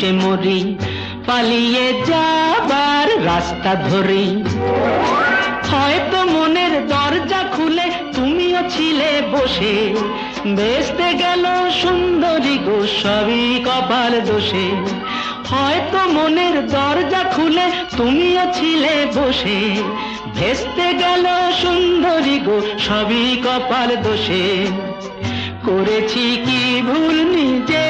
বাবা মরি পালিয়ে যাবার রাস্তা ধরি। হয়তো মনের দরজা খুলে তুমিও ছিলে বসে বেসতে গেল সুন্দরী গো সবই কপাল দোষে। হয়তো মনের দরজা খুলে তুমিও ছিলে বসে, ভেস্তে গেল সুন্দরী গো সবই কপাল দোষে। করেছি কি ভুল দোকান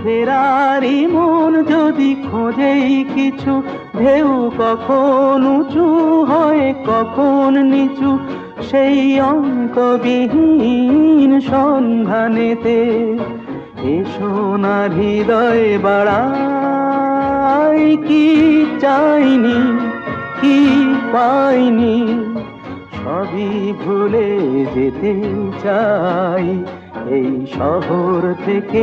ফেরারি মন যদি খোঁজেই কিছু, ঢেউ কখন উঁচু হয়, কখন নিচু, সেই অন্তবিহীন সন্ধানেতে এ সোনার হৃদয় বাড়াই, কি চাইনি, কি পাইনি, সবই ভুলে যেতে চাই, এই শহর থেকে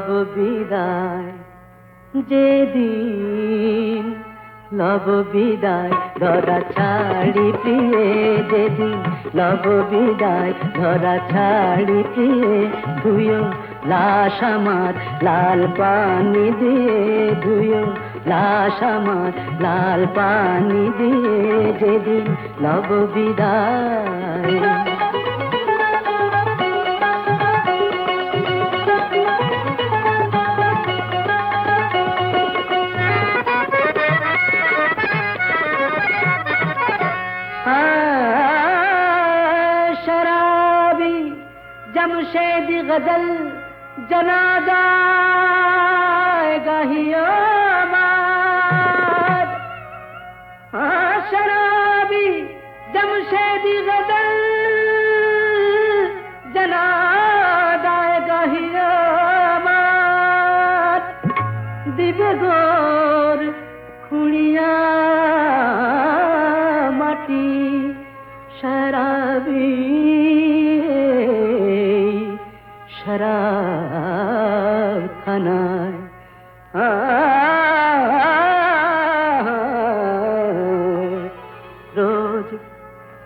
লব বিদায়, যেদিন লব বিদায়, ধরা ছাড়ি প্রিয়ে, যেদিন লব বিদায়, ধরা ছাড়ি প্রিয়ে, ধুয়ো লাশ আমার লাল পানি দিয়ে, ধুয়ো লাশ আমার লাল পানি দিয়ে, যেদিন লব বিদায়। जमशेद गजल जनाजा गहियो शराबी जमशेद गजल जनाजा गहियो দিবে खनाए रोज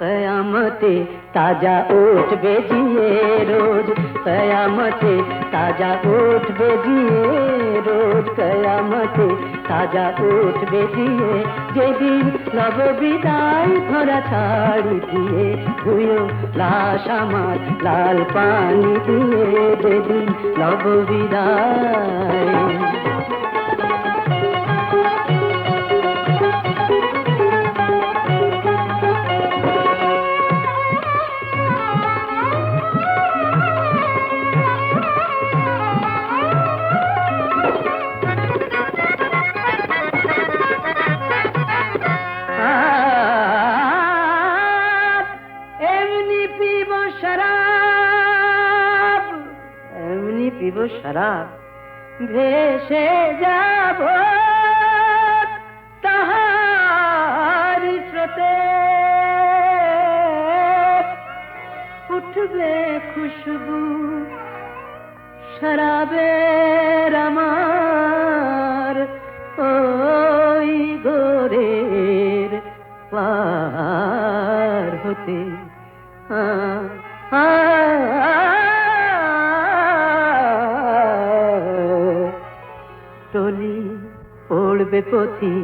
कयामते ताज़ा ओठ बेजिए रोज कयामते ताज़ा ओठ बेजिए रोज कयामते ताज़ा ओठ बेजिए जे दिन নব বিদায় ধরা ছাড়ি দিয়ে ধুয়ো লাশ আমার লাল পানি দিয়ে যেদিন নব বিদায়। এমনি সারা ভেসে যাব তাহার স্রোতে। উঠবে খুশবু শরাবের আমার পথি।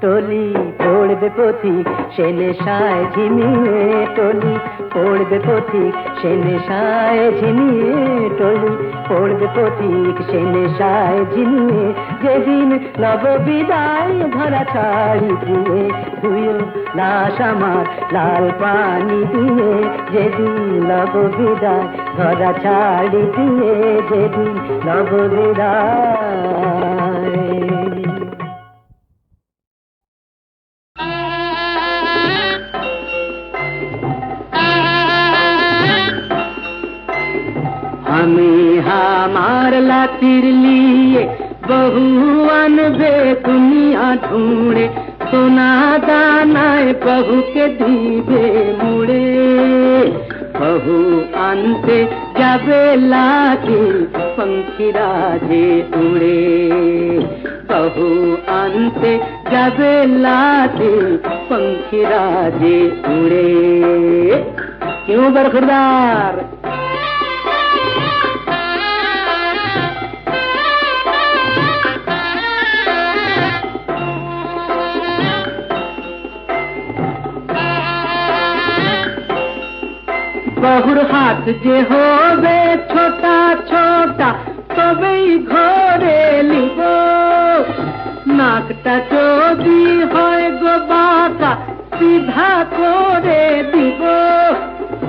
টলি পড়বে পথিক সে নেশায় ঝিমিয়ে টলি। পড়বে পথিক সে নেশায় ঝিমিয়ে টলি। পড়বে পথিক সে নেশায় ঝিমিয়ে। যেদিন নব বিদায় ধরা ছাড়ি দিয়ে, ধুয়ো লাশ আমার লাল পানি দিয়ে, যেদিন নব বিদায় ধরা ছাড়ি দিয়ে, যেদিন নব বিদায় हमें हमार ला तिर लिए बहुअन बेकुनिया ढूंढे सोना दाना बहू के धीबे मुड़े। बहू अंते जाबे लागे, पंखी राजे उड़े। बहू अंते जाबे लागे, पंखी राजे उड़े। क्यों बरखुरदार বহুর হাত যে হবে ছোটা ছোটা, তবেই ঘরে লিব। নাকটা যদি হয় গো বাঁকা, সিধা করে দিব।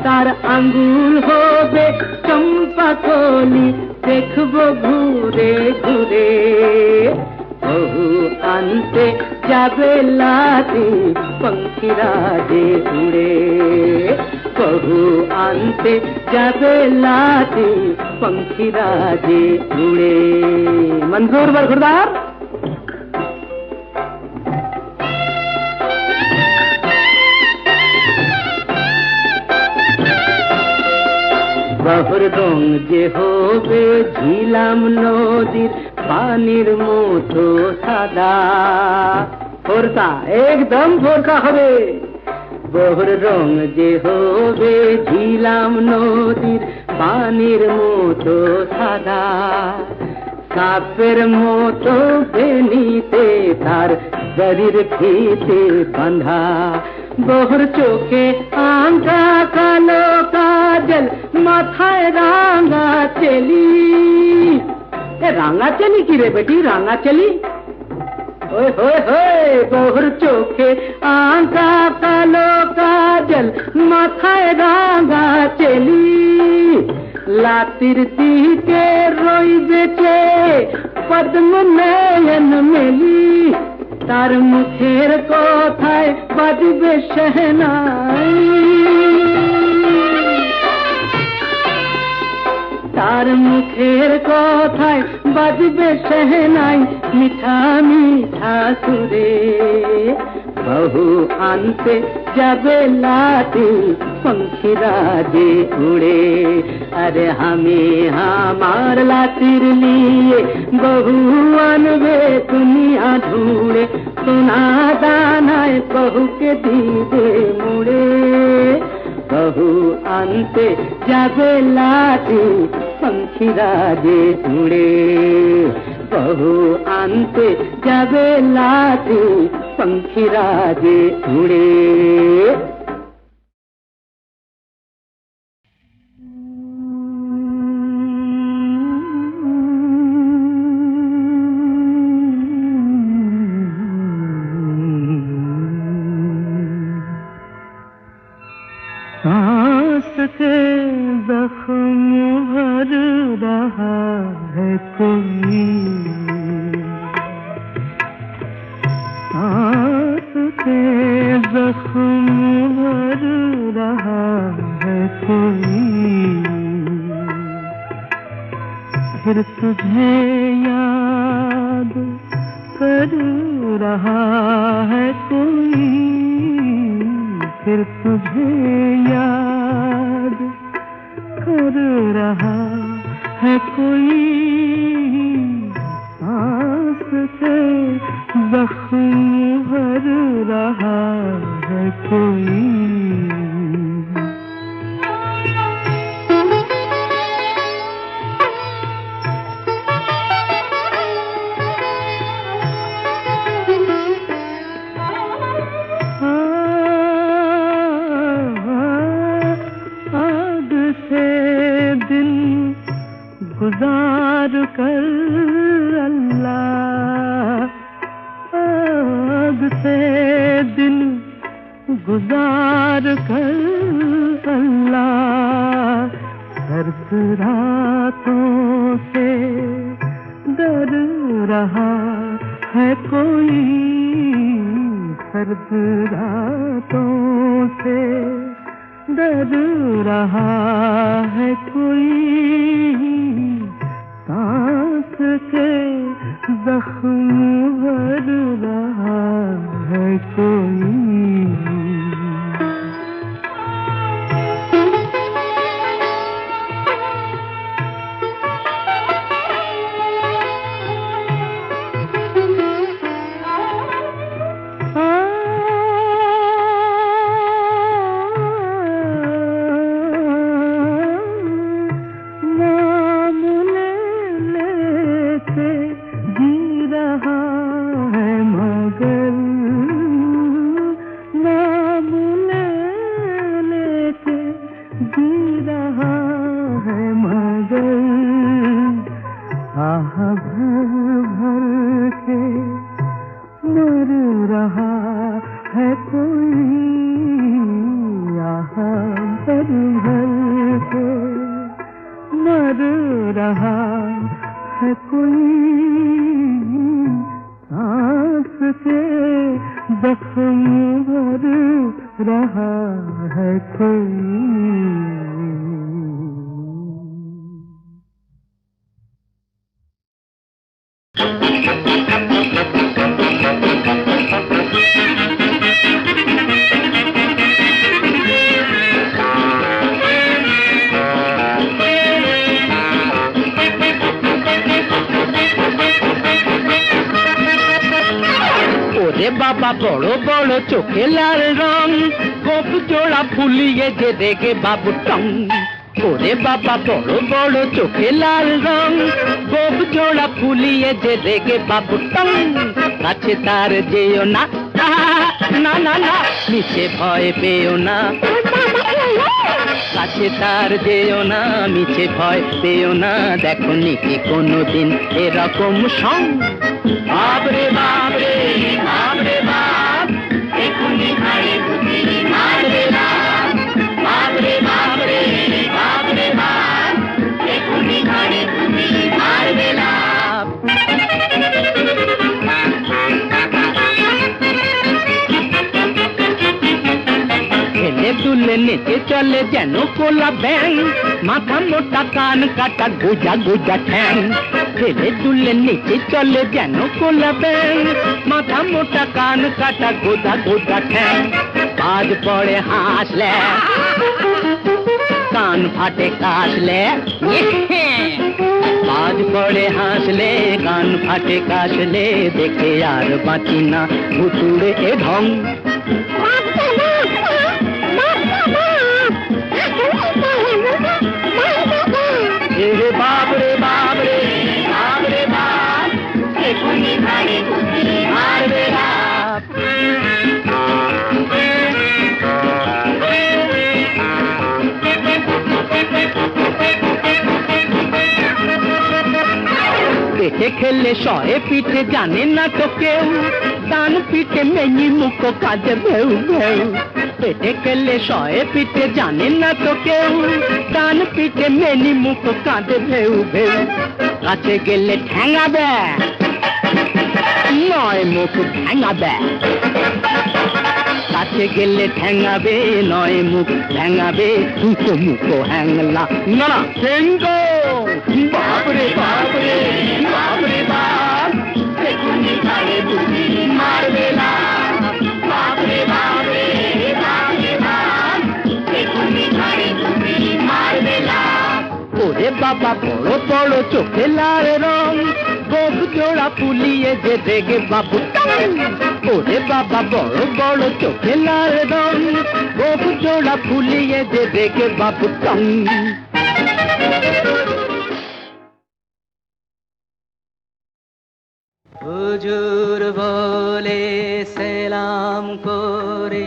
তার আঙ্গুল হবে চম্পা কলি দেখব ঘুরে ঘুরে। বহু আনতে যাবে লাতি পঙ্খিরা যে উড়ে বহু আনতে যাবে লাতি পঙ্খিরা যে উড়ে মঞ্জুর বরখুরদার বহুর রং যে হবে ঝিলাম নদীর পানির মতো সাদা। ফোরকা, একদম ফোরকা হবে। বহুর রং যে হবে, ঝিলাম নদীর পানির মতো সাদা। সাপের মতো বেনিতে তার শরীর ফিতে বাঁধা। বহুর চোখে আঙ্কা কালো কাজল, মাথায় রাঙা চেলি। রাঙা চেলি কি রে বেটি, রাঙা চেলি? ওই হোয় হোয় বহুর চোখে আঁকা কালো কাজল, মাথায় রাঙা চেলি। লাতির দিকে রইবেছে পদ্ম নয়ন মেলি। তার মুখের কথায় বাজবে শহনাই তার মুখের কথায় বাজবে সেহনাই মিঠা মিঠা সুরে বহু আনতে যাবে লাটি পঙ্খিরা যে উড়ে अरे हमें हमार लातिर लिए बहु अनबे दुनिया ढूंढे सोना दानाए बहु के दीदे मुड़े বহু আনতে যাবে লাটি পঙ্খিরা যে উড়ে বহু আনতে যাবে লাটি পঙ্খিরা যে উড়ে फिर तुझे याद कर रहा गुजार कर अल्लाह। सर्द रातों से डर रहा है कोई। सर्द रातों से डर रहा है कोई। सांस के जख्म भर रहा है कोई। বাবা বড় বড় চোখে লাল রং। গোপ জোড়া ফুলিয়ে যে দেখে বাবু টং। ওরে বাবা বড় বড় চোখে লাল রং। গোপ জোড়া ফুলিয়ে যে দেখে বাবু টং। কাছে তার যেও না। না না না নিচে ভয় পেও না। কাছে তার যেও না মিছে ভয় পেও না। দেখো নিকি কোনোদিন এরকম সং। বাবরে বাবরে দুলে নেচে চলে যেন কোলা ব্যাং মাথা মোটা কান কাটা গোজা গোজা ঠ্যাং খেলে দুলে নেচে চলে যেন কোলা ব্যাং মাথা মোটা কান কাটা গোজা গোজা ঠ্যাং বাজ পড়ে হাসলে। কান ফাটে কাশলে। বাজ পড়ে হাসলে, কান ফাটে কাশলে, দেখে আর বাঁচি না ভুতুড়ে ঢং। পেটে খেলে শয়ে পিঠে জানে না তো কেউ। ডান পিঠে মেনি মুখ কাজে ভেউ ভেউ পেটে খেলে শয়ে পিঠে জানে না তো কেউ। ডান পিঠে মেনি মুখ কাঁদে ভেউ ভেউ কাছে গেলে ঠ্যাঙাবে। নয় মুখ ঠ্যাঙাবে। কাছে গেলে ঠ্যাঙাবে নয় মুখ ঠ্যাঙাবে। দুটো মুখ হ্যাংলা। না না। বাপরে বাপরে বাপরে। বাপ এখুনি ঘাড়ে মারবে না। বাপরে বাপরে বাপরে, বাপ। এখুনি ঘাড়ে বুদ্ধি মারবে না। ওরে বাবা, বড় বড় চোখে লাল রং। গোপ জোড়া ফুলিয়ে যে দেখে বাবু ওরে বাবা, বড় বড় চোখে লাল রং। গোপ জোড়া ফুলিয়ে যে দেখে বাবু টং হুজুর বলে সেলাম করে,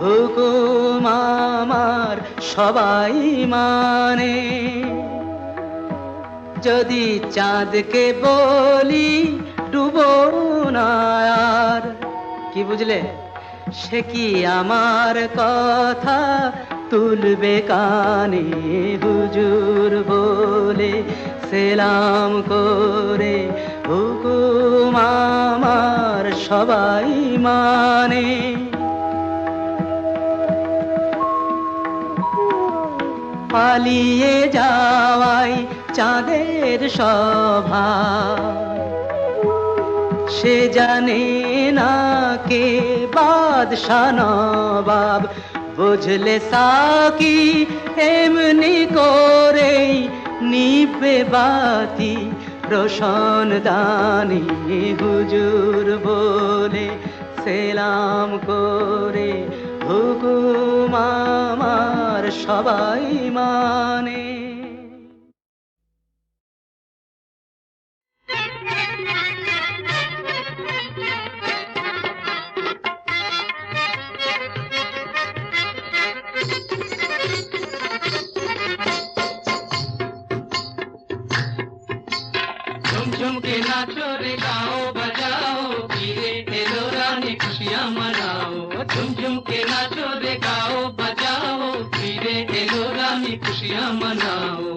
হুকুম আমার সবাই মানে। যদি চাঁদকে বলি ডুবো না আর, কি বুঝলে? সে কি আমার কথা তুলবে কানে? হুজুর বলে সেলাম করে হুকুম আমার সবাই মানে। পালিয়ে যাওয়াই চাঁদের সভা। সে জানে না কে বাদশাহ নবাব। বুঝলে সাকি, এমনি করেই নিবে বাতি। রোশন দানি হুজুর বলে সেলাম করে হুকুম আমার সবাই মানে। मनाओ।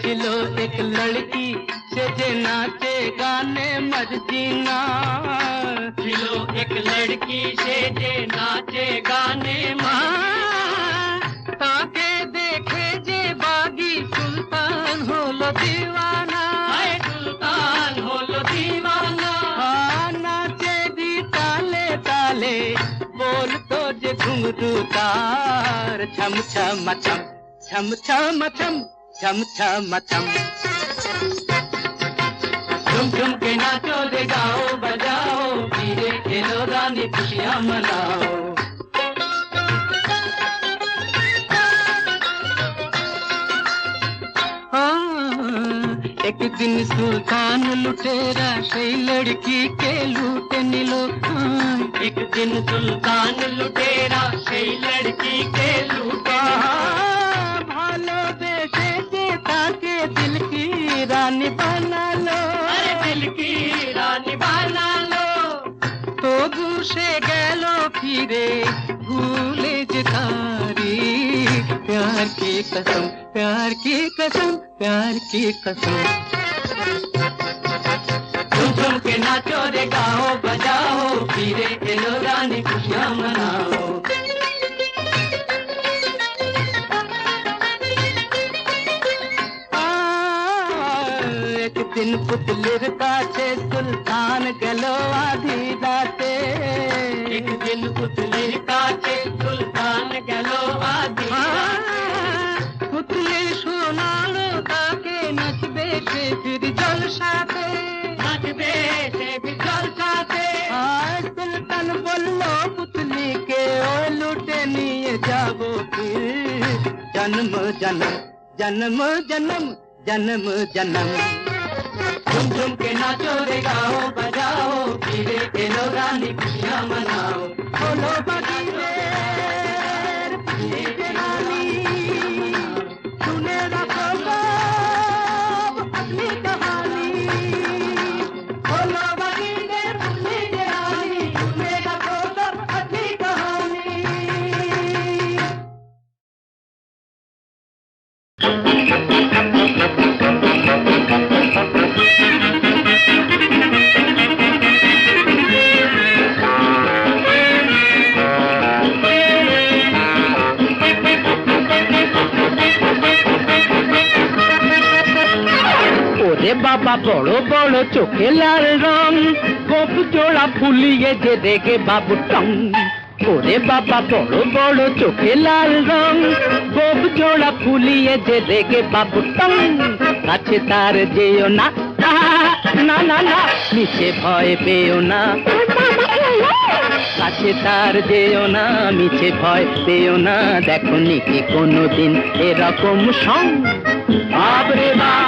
खिलो एक लड़की से जे नाचे गाने मत जीना। एक लड़की से जे नाचे गाने माँ ताके देखे जे बागी सुल्तान हो लो दीवाना। से घुंघरू तार छम छम छम छम छम छम छम छम छम। झुम झुम के नाचो दे गाओ बजाओ पीरे खेलो, रानी खुशियाँ मनाओ। एक दिन सुल्तान लुटेरा कई लड़की के लूटने लो हाँ, एक दिन सुल्तान लुटेरा कई लड़की के लूटा। भालो देखे देता के दिल की रानी बना लो। अरे दिल की रानी बना लो। तो दूसरे गलो फिरे भूले जितारी, प्यार की कसम प्यार की कसम, प्यार की कसम। झुम झुम के नाचो रे गाओ, बजाओ, पीरे के लोरानी खुशियाँ मनाओ। दिन पुतलिर काछे सुल्तान जाओ फिर जन्म जन्म जन्म जन्म जन्म जन्म। झुम झुम के नाचो रे गाओ, बजाओ पीरे के लोरा मनाओ। बोलो बगीरे বাবা বড় বড় চোখে লাল রং, গোপ জোড়া ফুলিয়ে যে রেগে বাবু টং। ওরে বাবা বড় বড় চোখে লাল রং, গোপ জোড়া ফুলিয়ে যে রেগে বাবু টং। কাছে তার যেও না না না না মিছে ভয় পেও না। কাছে তার যেও না মিছে ভয় পেও না। দেখো কি কোনোদিন এরকম সং। বাবরে বাবরে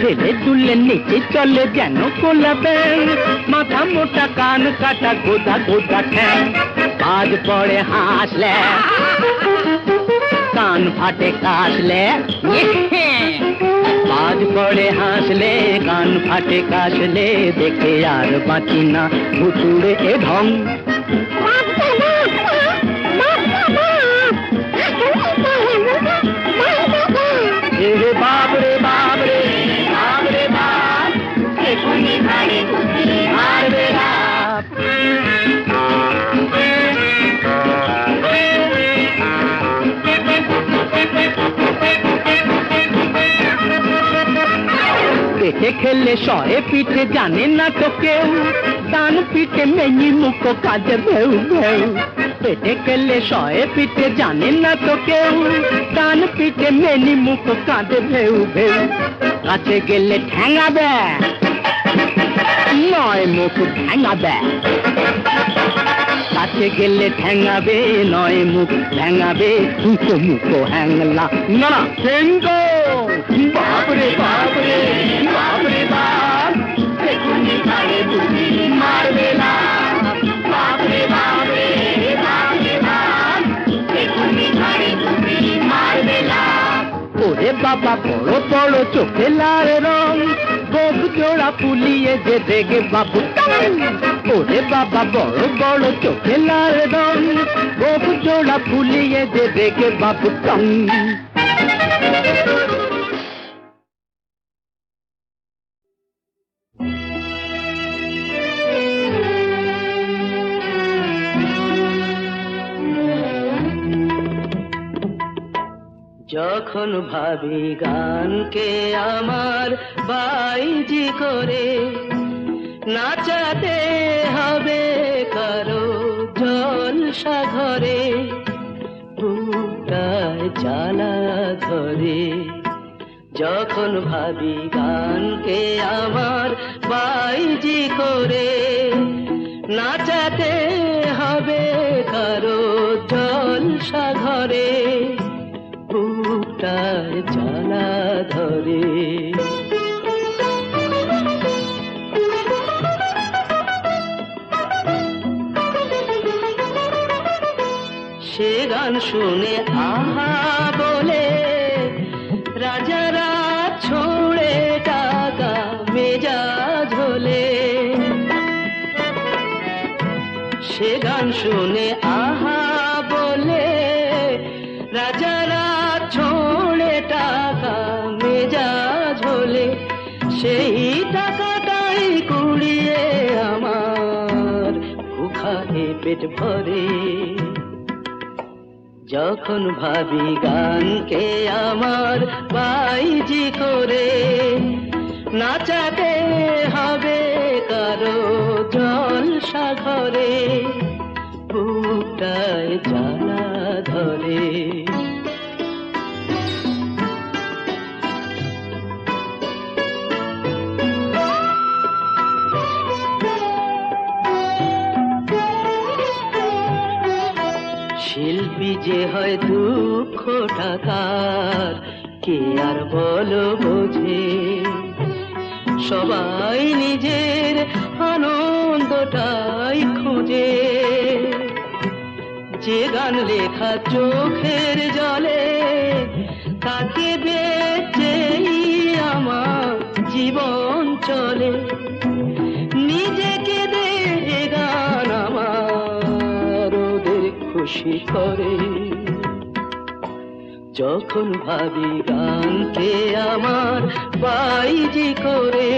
ছেলে দুলে নেচে চলে যেন কোলা ব্যাং মাথা মোটা কান কাটা গোজা গোজা ঠ্যাং। বাজ পড়ে হাসলে, কান ফাটে কাশলে বাজ পড়ে হাসলে, কান ফাটে কাশলে, দেখে আর বাঁচি না ভুতুড়ে ঢং। পেটে খেলে শয়ে পিঠে জানে না তো কেউ। ডান পিঠে মেনি মুখ কাজে ভেউ ভেউ। পেটে খেলে শয়ে পিঠে জানে না তো কেউ। ডান পিঠে মেনি মুখ কাঁদে ভেউ ভেউ। কাছে গেলে ঠ্যাঙাবে। নয় মুখ ঠ্যাঙাবে কাছে গেলে ঠ্যাঙাবে নয় মুখ ঠ্যাঙাবে দুটো মুখ হ্যাংলা। না না বাপরে বাপরে বাপরে। ওরে বাবা, বড় বড় চোখে লাল রং। গোপ জোড়া ফুলিয়ে যে দেখে বাবু। ওরে বাবা, বড় বড় চোখে লাল রং। গোপ জোড়া ফুলিয়ে যে দেখে বাবু টং যখন ভাবি গানকে আমার বাইজি করে, নাচাতে হবে কারও ঘরে বুকটায় জ্বালা ধরে। যখন ভাবি গানকে আমার বাইজি করে, নাচাতে হবে কারও জলসা ঘরে বুকটায় জ্বালা ধরে। সে গান শুনে আহা বলে, রাজারা ছোড়ে টাকা মেজা ঝোলে সে গান শুনে আহা সেই টাকাটাই কুড়িয়ে আমার ভুখাহে পেট ভরে। যখন ভাবি গানকে আমার বাইজি করে, নাচাতে হবে কারও জলসা ঘরে, বুকটায় জ্বালা ধরে। শিল্পী যে হয় দুঃখ টাকার, কে আর বলো বোঝে? সবাই নিজের আনন্দটাই খোঁজে। যে গান লেখা চোখের জলে, তাকে খুশি করে যখন ভাবি গানকে আমার বাইজি করে,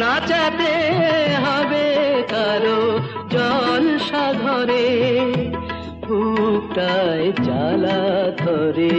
নাচাতে হবে কারও জল সাধরে ফুটায় জ্বালা ধরে।